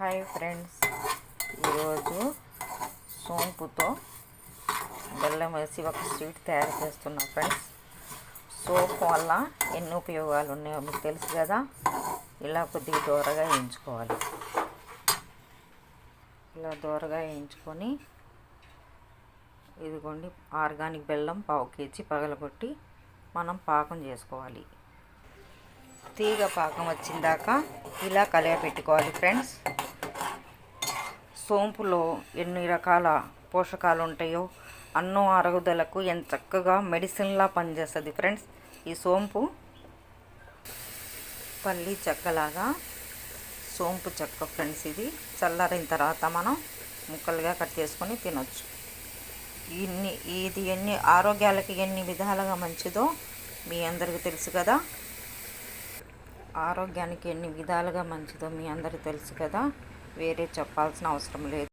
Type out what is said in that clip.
Hi friends. ఈరోజు సోంపుతో బెల్లం వేసి ఒక స్వీట్ తయారు చేస్తున్నా ఫ్రెండ్స్. సోప్ వల్ల ఎన్ని ఉపయోగాలు ఉన్నాయో మీకు తెలుసు కదా. ఇలా కొద్దిగా దూరగా వేయించుకోవాలి. ఇలా దూరగా వేయించుకొని ఇదిగోండి ఆర్గానిక్ బెల్లం పావు కేజీ పగలగొట్టి మనం పాకం చేసుకోవాలి. తీగ పాకం వచ్చిందాక ఇలా కలయ పెట్టుకోవాలి ఫ్రెండ్స్. సోంపులో ఎన్ని రకాల పోషకాలు ఉంటాయో అన్నం అరుగుదలకు ఎంత చక్కగా మెడిసిన్లా పనిచేస్తుంది ఫ్రెండ్స్. ఈ సోంపు పల్లి చెక్కలాగా సోంపు చెక్క ఫ్రెండ్స్ ఇది. చల్లారిన తర్వాత మనం ముక్కలుగా కట్ చేసుకొని తినొచ్చు. ఇన్ని ఇది ఎన్ని ఆరోగ్యాలకి ఎన్ని విధాలుగా మంచిదో మీ అందరికీ తెలుసు కదా. ఆరోగ్యానికి ఎన్ని విధాలుగా మంచిదో మీ అందరికీ తెలుసు కదా. వేరే చెప్పాల్సిన అవసరం లేదు.